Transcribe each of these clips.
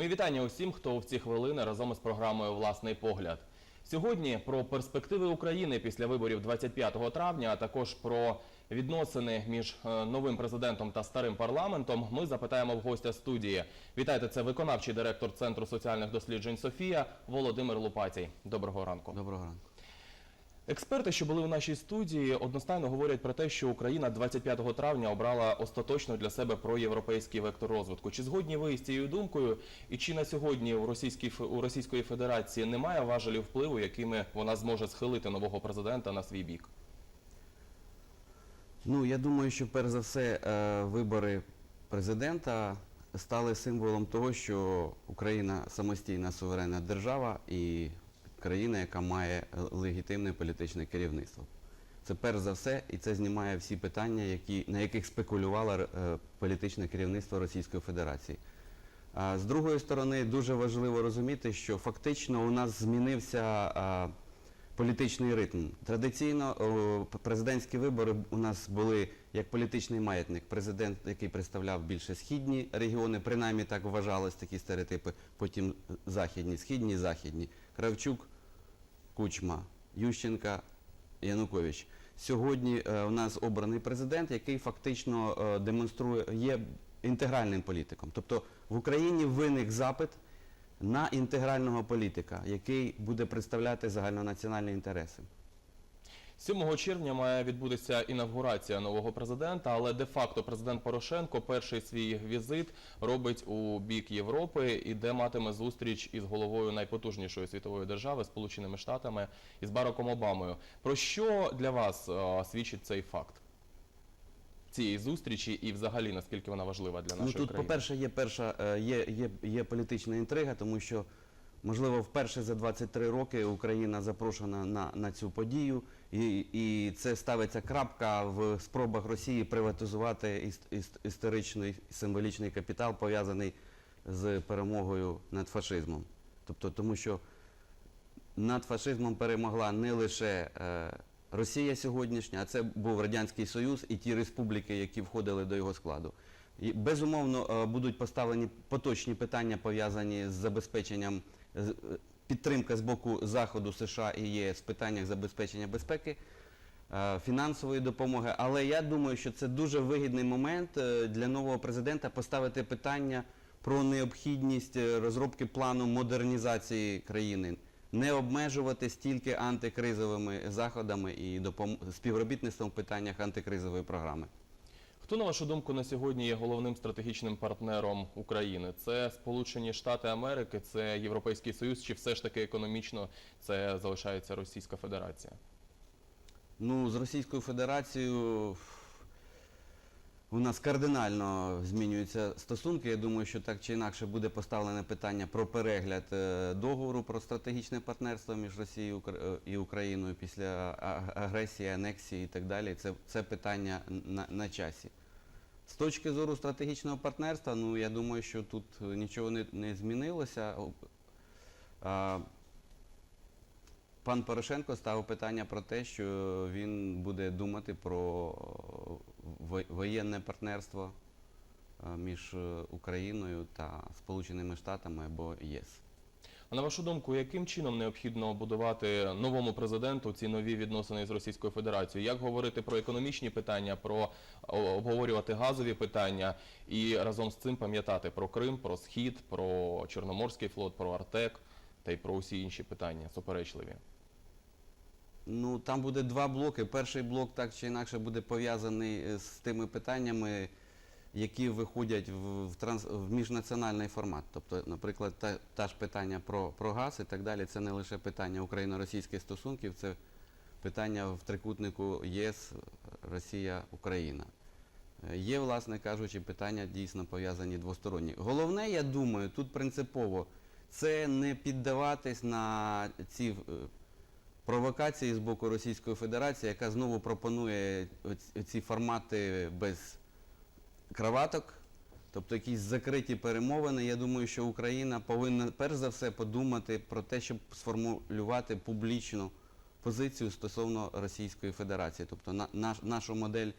Мої вітання усім, хто в ці хвилини разом із програмою Власний погляд. Сьогодні про перспективи України після виборів 25 травня, а також про відносини між е, новим президентом та старим парламентом. Ми запитаємо в гостя студії. Вітайте, це виконавчий директор Центру соціальних досліджень Софія Володимир Лупацій. Доброго ранку. Доброго ранку. Експерти, що були у нашій студії, одностайно говорять про те, що Україна 25 травня обрала остаточно для себе проєвропейський вектор розвитку. Чи згодні ви з цією думкою? І чи на сьогодні у Російській у Російської Федерації немає важелів впливу, якими вона зможе схилити нового президента на свій бік? Ну, я думаю, що перш за все е, вибори президента стали символом того, що Україна самостійна суверенна держава і країна, яка має е, легітимне політичне керівництво. Це перш за все, і це знімає всі питання, які, на яких спекулювало е, політичне керівництво Російської Федерації. А з другої сторони, дуже важливо розуміти, що фактично у нас змінився а, політичний ритм. Традиційно о, президентські вибори у нас були як політичний маятник. Президент, який представляв більше східні регіони, принаймні так вважалось такі стереотипи, потім західні, східні, західні. Кравчук, Кучма, Ющенка, Янукович. Сьогодні в у нас обраний президент, який фактично е, демонструє, є інтегральним політиком. Тобто в Україні виник запит на інтегрального політика, який буде представляти загальнонаціональні інтереси. 7 червня має відбутися інавгурація нового президента, але де-факто президент Порошенко перший свій візит робить у бік Європи і де матиме зустріч із головою найпотужнішої світової держави Сполученими Штатами із Бараком Обамою. Про що для вас е, свідчить цей факт? Цієї зустрічі і взагалі наскільки вона важлива для Ну нашої тут, країни? по-перше, є перша е, є, є, є політична інтрига, тому що можливо вперше за 23 роки Україна запрошена на, на цю подію, і, і це ставиться крапка в спробах Росії приватизувати іс- іс- історичний символічний капітал, пов'язаний з перемогою над фашизмом. Тобто, тому що над фашизмом перемогла не лише е, Росія сьогоднішня, а це був Радянський Союз і ті республіки, які входили до його складу. І, безумовно, е, будуть поставлені поточні питання, пов'язані з забезпеченням підтримка з боку Заходу США і ЄС в питаннях забезпечення безпеки. е, Фінансової допомоги, але я думаю, що це дуже вигідний момент е, для нового президента поставити питання про необхідність е, розробки плану модернізації країни, не обмежувати стільки антикризовими заходами і співробітництвом в питаннях антикризової програми. Хто, на вашу думку, на сьогодні є головним стратегічним партнером України? Це Сполучені Штати Америки, це Європейський Союз, чи все ж таки економічно це залишається Російська Федерація? Ну, з Російською Федерацією у нас кардинально змінюються стосунки. Я думаю, що так чи інакше буде поставлене питання про перегляд е, договору про стратегічне партнерство між Росією і е, Україною після агресії, анексії і так далі. Це, це питання на, на часі. З точки зору стратегічного партнерства, ну я думаю, що тут е, нічого не, не змінилося. А, Пан Порошенко ставив питання про те, що він буде думати про воєнне партнерство е, між е, Україною та Сполученими Штатами або ЄС. А на вашу думку, яким чином необхідно будувати новому президенту ці нові відносини з Російською Федерацією? Як говорити про економічні питання, про обговорювати газові питання і разом з цим пам'ятати про Крим, про Схід, про Чорноморський флот, про Артек та й про усі інші питання суперечливі? Ну там буде два блоки. Перший блок так чи інакше буде пов'язаний е, з тими питаннями, які виходять в, в, транс, в міжнаціональний формат. Тобто, наприклад, та, та ж питання про, про газ і так далі. Це не лише питання україно-російських стосунків, це питання в трикутнику ЄС, Росія, Україна. Е, Є, власне кажучи, питання дійсно пов'язані двосторонні. Головне, я думаю, тут принципово це не піддаватись на ці е, провокації з боку Російської Федерації, яка знову пропонує ці формати без краваток, тобто якісь закриті перемовини. Я думаю, що Україна повинна перш за все подумати про те, щоб сформулювати публічну позицію стосовно Російської Федерації, тобто на, наш, нашу модель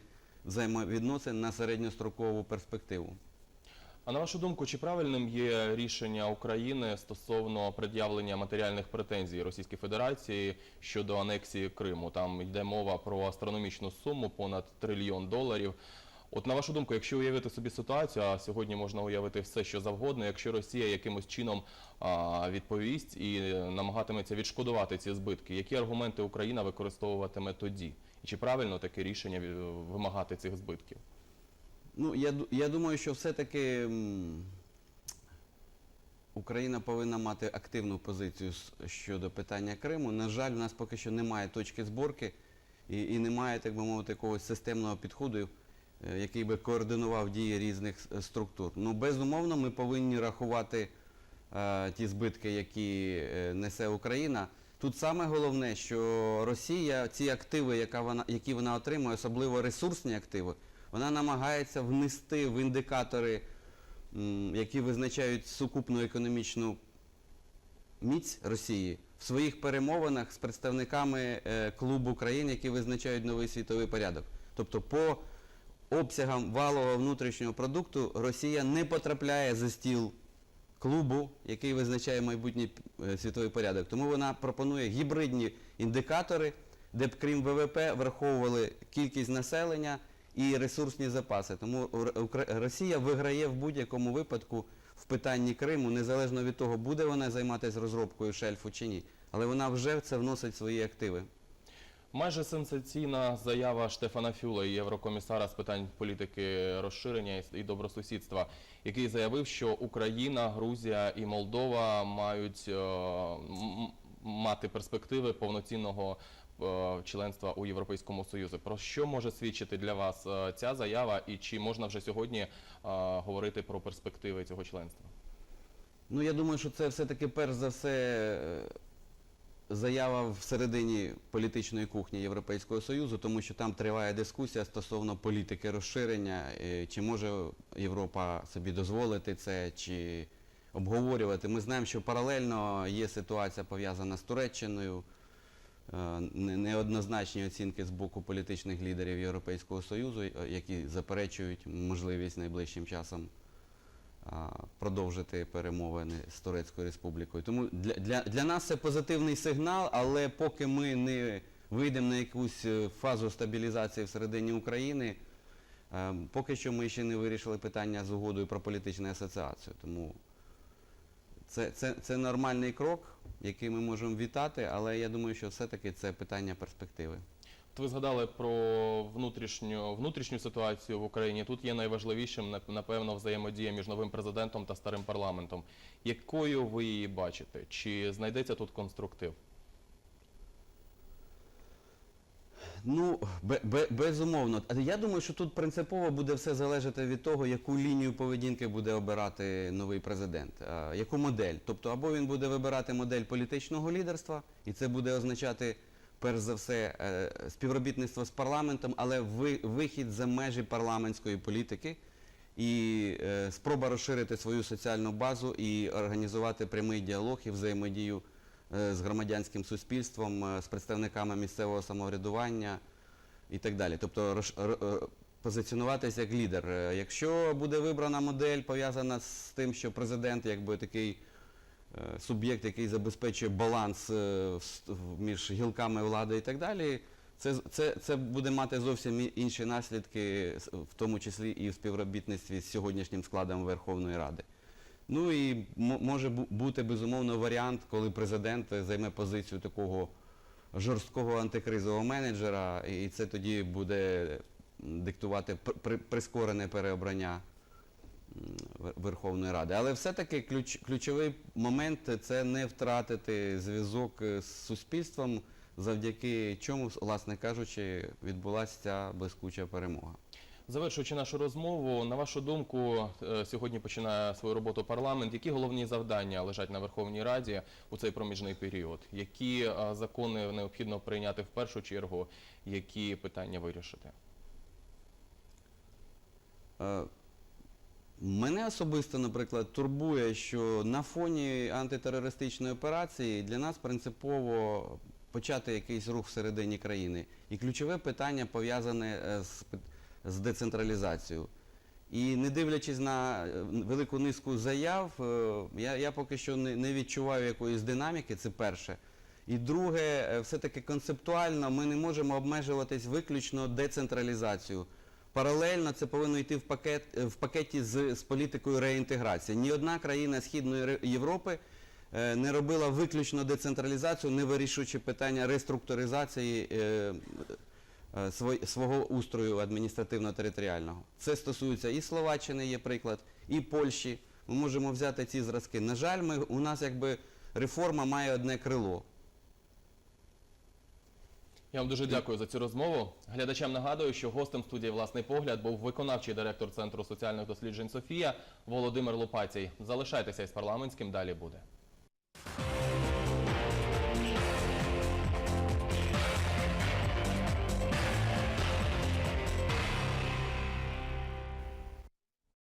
взаємовідносин на середньострокову перспективу. А на вашу думку, чи правильним є рішення України стосовно пред'явлення матеріальних претензій Російській Федерації щодо анексії Криму? Там йде мова про астрономічну суму понад трильйон доларів. От на вашу думку, якщо уявити собі ситуацію, а сьогодні можна уявити все, що завгодно, якщо Росія якимось чином а, відповість і намагатиметься відшкодувати ці збитки, які аргументи Україна використовуватиме тоді? І чи правильно таке рішення е, вимагати цих збитків? Ну, я, я думаю, що все-таки Україна повинна мати активну позицію щодо питання Криму. На жаль, у нас поки що немає точки зборки і, і немає, так би мовити, якогось системного підходу, е, який би координував дії різних структур. Ну, безумовно, ми повинні рахувати е, ті збитки, які е, несе Україна. Тут саме головне, що Росія ці активи, яка вона, які вона отримує, особливо ресурсні активи, вона намагається внести в індикатори, які визначають сукупну економічну міць Росії в своїх перемовинах з представниками е, клубу країн, які визначають новий світовий порядок. Тобто по обсягам валового внутрішнього продукту Росія не потрапляє за стіл клубу, який визначає майбутній е, світовий порядок. Тому вона пропонує гібридні індикатори, де б крім ВВП враховували кількість населення і ресурсні запаси. Тому Росія виграє в будь-якому випадку в питанні Криму, незалежно від того, буде вона займатися розробкою шельфу чи ні. Але вона вже в це вносить свої активи. Майже сенсаційна заява Штефана Фюла, єврокомісара з питань політики розширення і- добросусідства, який заявив, що Україна, Грузія і Молдова мають е, мати перспективи повноцінного членства у Європейському Союзі. Про що може свідчити для вас е, ця заява, і чи можна вже сьогодні е, говорити про перспективи цього членства? Ну, я думаю, що це все-таки перш за все е, заява всередині політичної кухні Європейського Союзу, тому що там триває дискусія стосовно політики розширення, е, чи може Європа собі дозволити це, чи обговорювати. Ми знаємо, що паралельно є ситуація пов'язана з Туреччиною, е, неоднозначні оцінки з боку політичних лідерів Європейського Союзу, е, які заперечують можливість найближчим часом продовжити перемовини з Турецькою Республікою. Тому для, для, для нас це позитивний сигнал, але поки ми не вийдемо на якусь е, фазу стабілізації всередині України, е, поки що ми ще не вирішили питання з угодою про політичну асоціацію. Тому це, це, це нормальний крок, який ми можемо вітати, але я думаю, що все-таки це питання перспективи. От ви згадали про внутрішню внутрішню ситуацію в Україні. Тут є найважливішим напевно взаємодія між новим президентом та старим парламентом. Якою ви її бачите? Чи знайдеться тут конструктив? Ну, бе, бе, безумовно. Я думаю, що тут принципово буде все залежати від того, яку лінію поведінки буде обирати новий президент, яку модель. Тобто, або він буде вибирати модель політичного лідерства, і це буде означати, перш за все, е, співробітництво з парламентом, але вихід за межі парламентської політики і е, спроба розширити свою соціальну базу і організувати прямий діалог і взаємодію з громадянським суспільством, е, з представниками місцевого самоврядування і так далі. Тобто е, позиціонуватися як лідер. Е, Якщо буде вибрана модель пов'язана з тим, що президент якби такий е, суб'єкт, який забезпечує баланс е, між гілками влади і так далі, це, це, це буде мати зовсім інші наслідки, в тому числі і в співробітництві з сьогоднішнім складом Верховної Ради. Ну і може бути безумовно варіант, коли президент займе позицію такого жорсткого антикризового менеджера, і це тоді буде диктувати прискорене переобрання Верховної Ради. Але все-таки ключ, ключовий момент це не втратити зв'язок е, з суспільством, завдяки чому, власне кажучи, відбулася ця блискуча перемога. Завершуючи нашу розмову, на вашу думку, е, сьогодні починає свою роботу парламент. Які головні завдання лежать на Верховній Раді у цей проміжний період? Які е, закони необхідно прийняти в першу чергу? Які питання вирішити? Е, Мене особисто, наприклад, турбує, що на фоні антитерористичної операції для нас принципово почати якийсь рух всередині країни. І ключове питання пов'язане з, пит- з децентралізацією. І не дивлячись на е, велику низку заяв, е, я, я поки що не, не відчуваю якоїсь динаміки, це перше. І друге, е, все-таки концептуально ми не можемо обмежуватись виключно децентралізацією. Паралельно це повинно йти в, пакет, в пакеті з, з політикою реінтеграції. Ні одна країна Східної Європи не робила виключно децентралізацію, не вирішуючи питання реструктуризації свого устрою адміністративно-територіального. Це стосується і Словаччини, є приклад, і Польщі. Ми можемо взяти ці зразки. На жаль, ми, у нас якби реформа має одне крило. Я вам дуже дякую за цю розмову. Глядачам нагадую, що гостем студії Власний погляд був виконавчий директор Центру соціальних досліджень Софія Володимир Лопатій. Залишайтеся із парламентським, далі буде.